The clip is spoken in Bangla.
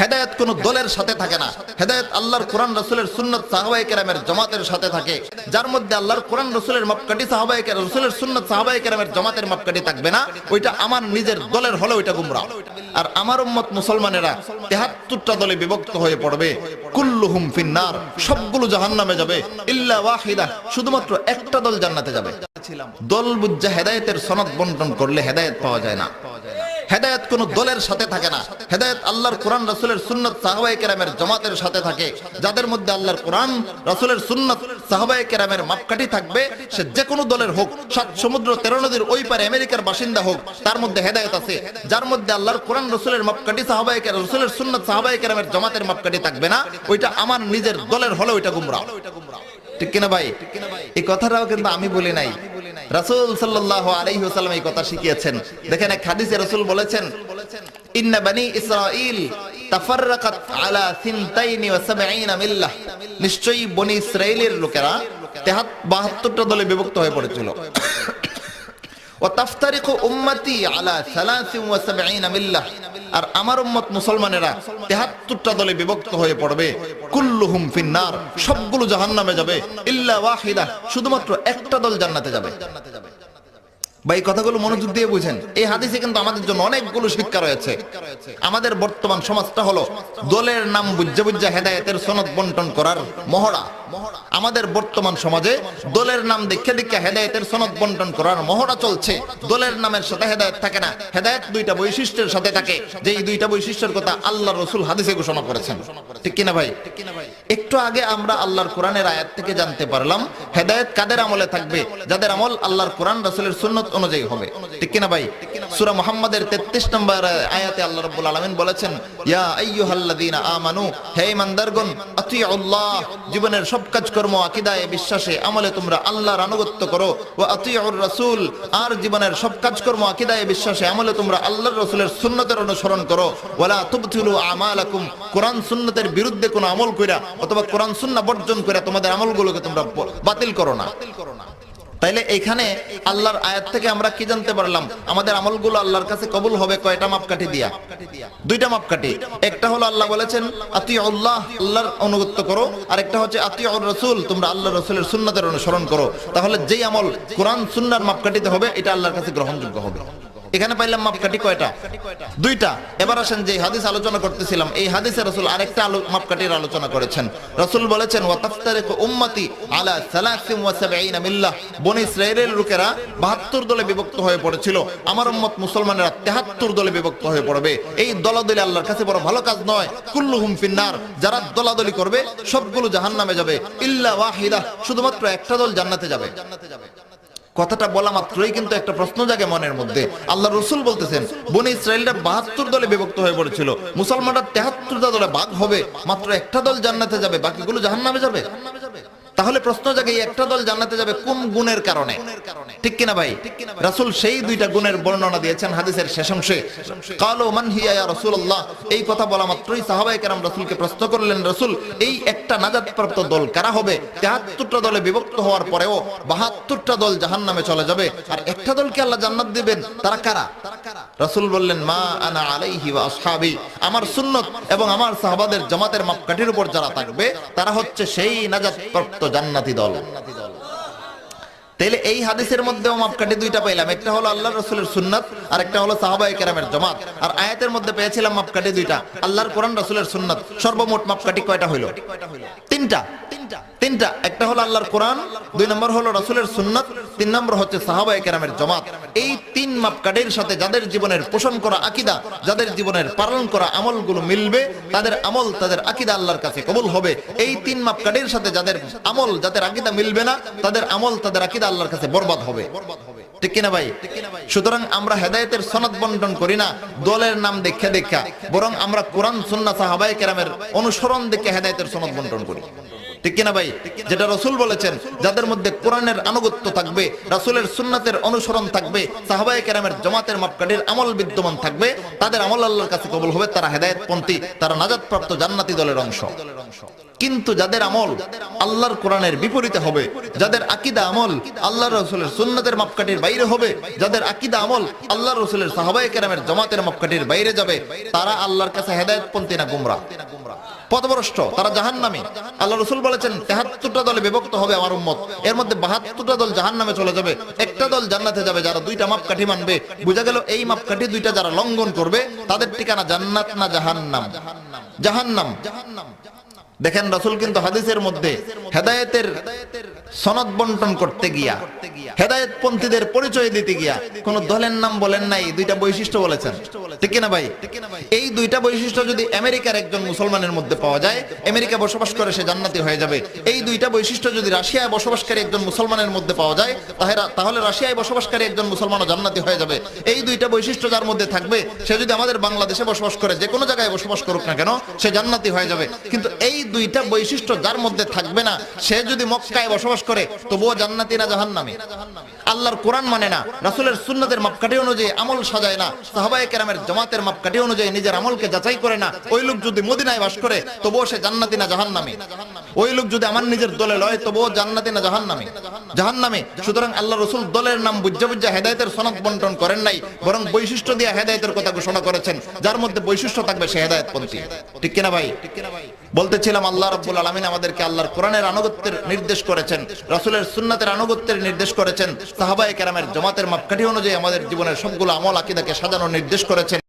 হেদায়েত কোন দলের সাথে থাকে না। হেদায়েত আল্লাহর কোরআন, রসুলের সুন্নত সাহাবাই কেরামের জামাতের সাথে থাকে। যার মধ্যে আল্লাহর কোরআন, রসুলের মাপকাঠি সাহাবাই রসুলের সুন্নত সাহাবাই কেরামের জামাতের মাপকাঠি থাকবে না। ওইটা আমার নিজের দলের হলে ওইটা গুমরা। আর আমার উম্মত মুসলমানেরা তেহাত্তরটা দলে বিভক্ত হয়ে পড়বে। কুল্লুহুম ফিন্নার, সবগুলো জাহান্নামে যাবে। ইল্লা ওয়াহিদা, শুধুমাত্র একটা দল জান্নাতে যাবে। দল বুজ্জা হেদায়েতের সনদ বন্টন করলে হেদায়েত পাওয়া যায় না। হেদায়েত কোন দলের সাথে থাকে না। হেদায়েত আল্লাহর কোরআন, রাসূলের সুন্নাত, সাহাবায়ে কেরামের জামাতের সাথে থাকে। যাদের মধ্যে আল্লাহর কোরআন, রাসূলের সুন্নাত, সাহাবায়ে কেরামের মাপকাঠি থাকবে, সে যে কোনো দলের হোক সাত সমুদ্র তেরো নদীর ওই পারে আমেরিকার বাসিন্দা হোক, তার মধ্যে হেদায়ত আছে। যার মধ্যে আল্লাহর কোরআন, রসুলের মাপকাঠি কেরাম, রাসূলের সুন্নাত, সাহাবায়ে কেরামের জমাতের মাপকাঠি থাকবে না। ওইটা আমার নিজের দলের হলে ওইটা গুমরা ঠিক কিনা ভাই? এই কথাটাও কিন্তু আমি বলি নাই। রাসূল সাল্লাল্লাহু আলাইহি ওয়াসাল্লাম এই কথা শিখিয়েছেন। দেখেন এক হাদিসে রাসূল বলেছেন, ইন্না তাফাররাকাত আলা ওয়া সাবঈনা মিল্লাহ। নিশ্চয়ই বনি ইসরাইলের লোকেরা 72টা দলে বিভক্ত হয়ে পড়েছিল। ও তাফতারিকু উম্মতি আলা 73 মিল্লাহ। আর আমার উম্মত মুসলমানেরা 73টা দলে বিভক্ত হয়ে পড়বে। কুল্লুহুম ফিন্নার, সবগুলো জাহান্নামে যাবে। ইল্লা ওয়াহিদা, শুধুমাত্র একটা দল জান্নাতে যাবে। ভাই এই কথাগুলো মনোযোগ দিয়ে বুঝেন। এই হাদিসে কিন্তু আমাদের জন্য অনেকগুলো শিক্ষা রয়েছে। আমাদের বর্তমান সমাজটা হলো দলের নাম বুঝে বুঝে হেদায়েতের সনদ বন্টন করার মহড়া। আমাদের বর্তমান সমাজে দলের নাম দেখে দেখে হেদায়েতের সনদ বন্টন করার মহড়া চলছে। দলের নামের সাথে হেদায়েত থাকে না। হেদায়েত দুইটা বৈশিষ্ট্যের সাথে থাকে। যে এই দুইটা বৈশিষ্ট্যের কথা আল্লাহ রসুল হাদিসে ঘোষণা করেছেন। ঠিক কিনা ভাই? একটু আগে আমরা আল্লাহর কোরআনের আয়াত থেকে জানতে পারলাম, হেদায়ত কাদের আমলে থাকবে? যাদের আমল আল্লাহর কোরআন, রাসুলের সুন্নত অনুযায়ী হবে। ঠিক কিনা ভাই? সূরা মুহাম্মাদের 33 নম্বর আয়াতে আল্লাহ রাব্বুল আলামিন বলেছেন, ইয়া আইয়ুহাল্লাযীনা আমানু, হে ইমানদারগণ, আতিউল্লাহ, জীবনের সব কাজকর্ম আকীদায়ে বিশ্বাসে আমলে তোমরা আল্লাহর আনুগত্য করো, ওয়া আতিউর রাসূল, আর জীবনের সব কাজকর্ম আকীদায়ে বিশ্বাসে আমলে তোমরা আল্লাহর রাসূলের সুন্নতের অনুসরণ করো, ওয়ালা তুবতিলু আমালাকুম, কোরআন সুন্নতের বিরুদ্ধে কোনো আমল কইরা অথবা কোরআন সুন্নাহ বর্জন কইরা তোমাদের আমলগুলোকে তোমরা বাতিল করো না। তাইলে এখানে আল্লাহর আয়াত থেকে আমরা কি জানতে পারলাম? আমাদের আমলগুলো আল্লাহর কাছে কবুল হবে কয়টা মাপকাঠি দিয়া? দুইটা মাপকাঠি। একটা হলো আল্লাহ বলেছেন আতি আল্লাহ আল্লাহর অনুগত্য করো। আর একটা হচ্ছে আতি রসুল তোমরা আল্লাহ রসুলের সুন্নাতের অনুসরণ করো। তাহলে যেই আমল কোরআন, সুন্নার মাপকাঠিতে হবে, এটা আল্লাহর কাছে গ্রহণযোগ্য হবে। এখানে পাইলাম মাপকাঠি কয়টা? দুইটা। এবার আসেন যে হাদিস আলোচনা করতেছিলাম, এই হাদিসে রসুল আরেকটা মাপকাঠির আলোচনা করেছেন। রসুল বলেছেন, ওয়াতাফতারিকু উম্মতি আলা সালাসিম ওয়া সাবঈনা মিল্লাহ। বনি ইসরাইলের লোকেরা 72 দলে বিভক্ত হয়ে পড়েছিল। আমার উম্মত মুসলমানেরা 73 দলে বিভক্ত হয়ে পড়বে। এই দলাদলি আল্লাহর কাছে বড় ভালো কাজ নয়। কুল্লুহুম ফিন্নার। যারা দলাদলি করবে, সবগুলো জাহান্নামে যাবে। ইল্লা ওয়াহিদা। শুধুমাত্র একটা দল জান্নাতে যাবে জান্নাতে যাবে। কথাটা বলা মাত্রই কিন্তু একটা প্রশ্ন জাগে মনের মধ্যে। আল্লাহ রসুল বলতেছেন, বনে ইসরায়েলরা বাহাত্তর দলে বিভক্ত হয়ে পড়েছিল। মুসলমানরা তেহাত্তরটা দলে বাঘ হবে। মাত্র একটা দল জান্নাতে যাবে, বাকিগুলো জাহান্নামে যাবে। তাহলে প্রশ্ন জাগে একটা দল জান্নাতে যাবে কোন গুণের কারণে? ঠিক কিনা ভাই? রাসূল সেই দুইটা গুণের বর্ণনা দিয়েছেন হাদিসের শেষ অংশে। কালো মান হিয়া ইয়া রাসূলুল্লাহ, এই কথা বলা মাত্রই সাহাবায়ে কেরাম রাসূলকে প্রশ্ন করলেন, রাসূল, এই একটা নাজাতপ্রাপ্ত দল কারা হবে? 73টা দলে বিভক্ত হওয়ার পরেও 72টা দল জাহান্নামে চলে যাবে। আর একটা দলকে আল্লাহ জান্নাত দিবেন? তারা কারা? রাসূল বললেন, মা আনা আলাইহি ওয়া আসহাবি। আমার সুন্নত এবং আমার সাহাবাদের জামাতের মাপকাঠির উপর যারা থাকবে, তারা হচ্ছে সেই নাজাতপ্রাপ্ত জান্নাতি দল। তাহলে এই হাদিসের মধ্যে মাপকাঠি দুইটা পাইলাম। একটা হলো আল্লাহ রসুলের সুন্নাত, আর একটা হলো সাহাবাই কেরামের জমাত। আর আয়াতের মধ্যে পেয়েছিলাম মাপকাঠি দুইটা। আল্লাহর কোরআন, রসুলের সুন্নাত। সর্বমোট মাপকাঠি কয়টা হইল? তিনটা তিনটা। একটা হলো আল্লাহর কোরআন, দুই নম্বর হলো রসুলের সুন্নাত, তিন নম্বর হচ্ছে সাহাবাই কেরামের জমাত। এই তিন মাপকাঠির সাথে যাদের জীবনের পোষণ করা আকিদা, যাদের জীবনের পালন করা আমলগুলো মিলবে, তাদের আমল, তাদের আকিদা আল্লাহর কাছে কবুল হবে। এই তিন মাপকাঠির সাথে যাদের আমল, যাদের আকিদা মিলবে না, তাদের আমল, তাদের আকিদা আল্লাহর কাছে বরবাদ হবে বরবাদ হবে। ঠিক কিনা ভাই? সুতরাং আমরা হেদায়েতের সনদ বন্টন করি না, দলের নাম দেখে দেখা, বরং আমরা কোরআন সাহাবাই কেরামের অনুসরণ দেখে হেদায়েতের সনদ বন্টন করি। ঠিক কিনা ভাই? যেটা রসুল বলেছেন, যাদের মধ্যে কোরআনের আনুগত্য থাকবে, রাসূলের সুন্নাতের অনুসরণ থাকবে, সাহাবায়ে কেরামের জামাতের মাপকাঠির আমল বিদ্যমান থাকবে, তাদের আমল আল্লাহর কাছে কবল হবে, তারা হেদায়েতপন্থী, তারা নাজাতপ্রাপ্ত জান্নাতি দলের অংশ। কিন্তু যাদের আমল আল্লাহর কোরআনের বিপরীতে হবে, যাদের আকিদা আমল আল্লাহর রসুলের সুন্নাতের মাপকাঠির বাইরে হবে, যাদের আকিদা আমল আল্লাহ রসুলের সাহাবাই কেরামের জমাতের মাপকাঠির বাইরে যাবে, তারা আল্লাহর কাছে হেদায়তপন্থী না গুমরা। পথভ্রষ্ট, তারা জাহান্নামী। আল্লাহ রসুল বলেছেন, তেহাত্তরটা দলে বিভক্ত হবে আমার উম্মত। এর মধ্যে বাহাত্তরটা দল জাহান্নামে চলে যাবে, একটা দল জান্নাতে যাবে, যারা দুইটা মাপকাঠি মানবে। বোঝা গেল, এই মাপকাঠি দুইটা যারা লঙ্ঘন করবে, তাদের ঠিকানা জান্নাত না দেখেন রসুল কিন্তু হাদিসের মধ্যে হেদায়েতের সনদ বন্টন করতে গিয়া হেদায়েত পন্থীদের পরিচয় দিতে গিয়া, কোন দলের নাম বলেন নাই, দুইটা বৈশিষ্ট্য বলেছেন। ঠিক না ভাই? এই দুইটা বৈশিষ্ট্য যদি আমেরিকার একজন মুসলমানের মধ্যে পাওয়া যায়, আমেরিকা বসবাস করে সে জান্নাতি হয়ে যাবে। এই দুইটা বৈশিষ্ট্য যদি রাশিয়ায় বসবাসকারী একজন মুসলমানের মধ্যে পাওয়া যায় তাহলে তাহলে রাশিয়ায় বসবাসকারী একজন মুসলমানও জান্নাতি হয়ে যাবে। এই দুইটা বৈশিষ্ট্য যার মধ্যে থাকবে, সে যদি আমাদের বাংলাদেশে বসবাস করে, যে কোনো জায়গায় বসবাস করুক না কেন, সে জান্নাতি হয়ে যাবে। কিন্তু এই দুইটা বৈশিষ্ট্য যার মধ্যে থাকবে না, সে যদি মক্কায় বসবাস করে, তবুও জান্নাতি না জাহান্নামী। আল্লাহর কোরআন মানে না, রাসূলের সুন্নতের মাপকাঠি অনুযায়ী আমল সাজায় না, সাহাবায়ে কেরামের জামাতের মাপকাঠি অনুযায়ী নিজের আমলকে যাচাই করে না, ওই লোক যদি মদিনায় বাস করে, তবুও সে জান্নাতি না জাহান্নামী। ওই লোক যদি আমার নিজের দলে লয়, তবুও জান্নাতি না জাহান্নামী। জাহান্নামী, সুতরাং আল্লাহ রসুল দলের নাম বুঝা বুঝা হেদায়েতের সনদ বন্টন করেন নাই, বরং বৈশিষ্ট্য দিয়ে হেদায়েতের কথা ঘোষণা করেছেন, যার মধ্যে বৈশিষ্ট্য থাকবে সে হেদায়েতপন্থী। ঠিক কিনা ভাই? বলতেছিলাম আল্লাহ রাব্বুল আলামিন আমাদেরকে আল্লাহর কোরআনের আনুগত্যের নির্দেশ করেছেন, রাসূলের সুন্নাতের আনুগত্যের নির্দেশ করেছেন, সাহাবায়ে কেরামের জামাতের মাপকাঠি অনুযায়ী আমাদের জীবনের সবগুলো আমল আকীদাকে সাজানোর নির্দেশ করেছেন।